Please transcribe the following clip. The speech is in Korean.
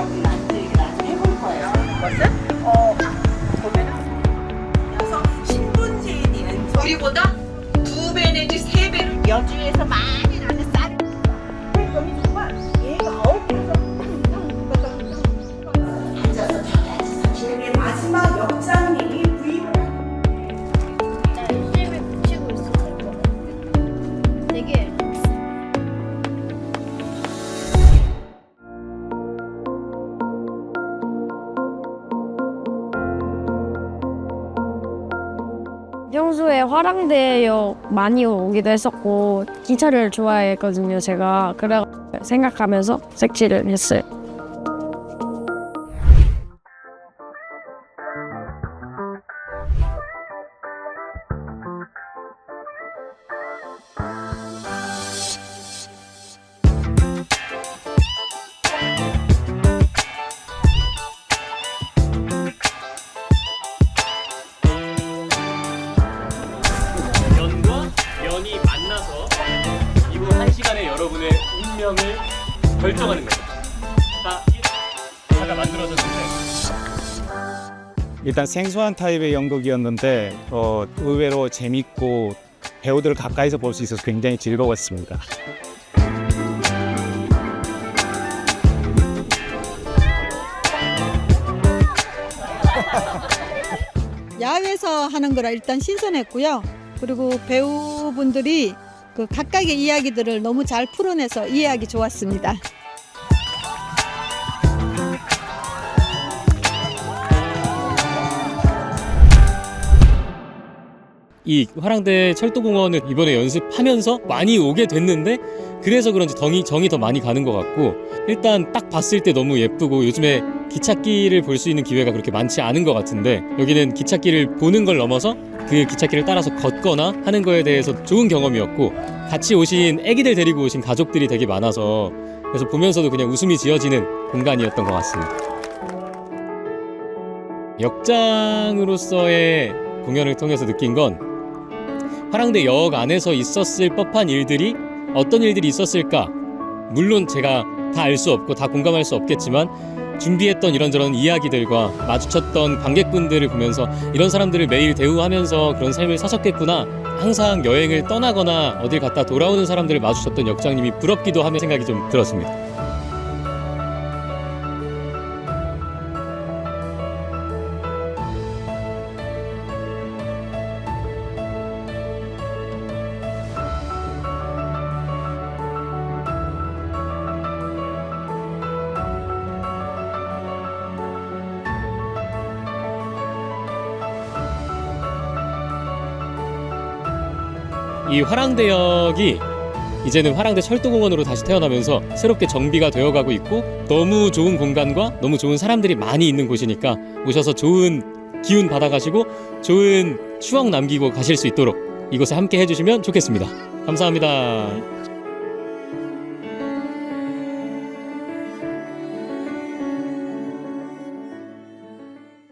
여러분한테 나중에 해볼 거예요. 이것은 어 보면은 녀석 신분지인인 우리보다 두 배 내지 세 배를 여주에서 많이 평소에 화랑대역 많이 오기도 했었고 기차를 좋아했거든요 제가. 그래 생각하면서 색칠을 했어요 시간에 여러분의 운명을 결정하는 거죠. 다 다가 만들어졌는데 일단 생소한 타입의 연극이었는데 어, 의외로 재밌고 배우들을 가까이서 볼 수 있어서 굉장히 즐거웠습니다. 야외에서 하는 거라 일단 신선했고요. 그리고 배우분들이 그 각각의 이야기들을 너무 잘 풀어내서 이해하기 좋았습니다. 이 화랑대 철도공원을 이번에 연습하면서 많이 오게 됐는데 그래서 그런지 정이, 정이 더 많이 가는 것 같고 일단 딱 봤을 때 너무 예쁘고 요즘에 기찻길을 볼 수 있는 기회가 그렇게 많지 않은 것 같은데 여기는 기찻길을 보는 걸 넘어서 그 기찻길을 따라서 걷거나 하는 거에 대해서 좋은 경험이었고 같이 오신 애기들 데리고 오신 가족들이 되게 많아서 그래서 보면서도 그냥 웃음이 지어지는 공간이었던 것 같습니다. 역장으로서의 공연을 통해서 느낀 건 화랑대 역 안에서 있었을 법한 일들이 어떤 일들이 있었을까? 물론 제가 다 알 수 없고 다 공감할 수 없겠지만 준비했던 이런저런 이야기들과 마주쳤던 관객분들을 보면서 이런 사람들을 매일 대우하면서 그런 삶을 사셨겠구나. 항상 여행을 떠나거나 어딜 갔다 돌아오는 사람들을 마주쳤던 역장님이 부럽기도 하는 생각이 좀 들었습니다. 이 화랑대역이 이제는 화랑대 철도공원으로 다시 태어나면서 새롭게 정비가 되어가고 있고 너무 좋은 공간과 너무 좋은 사람들이 많이 있는 곳이니까 오셔서 좋은 기운 받아가시고 좋은 추억 남기고 가실 수 있도록 이곳에 함께 해주시면 좋겠습니다. 감사합니다.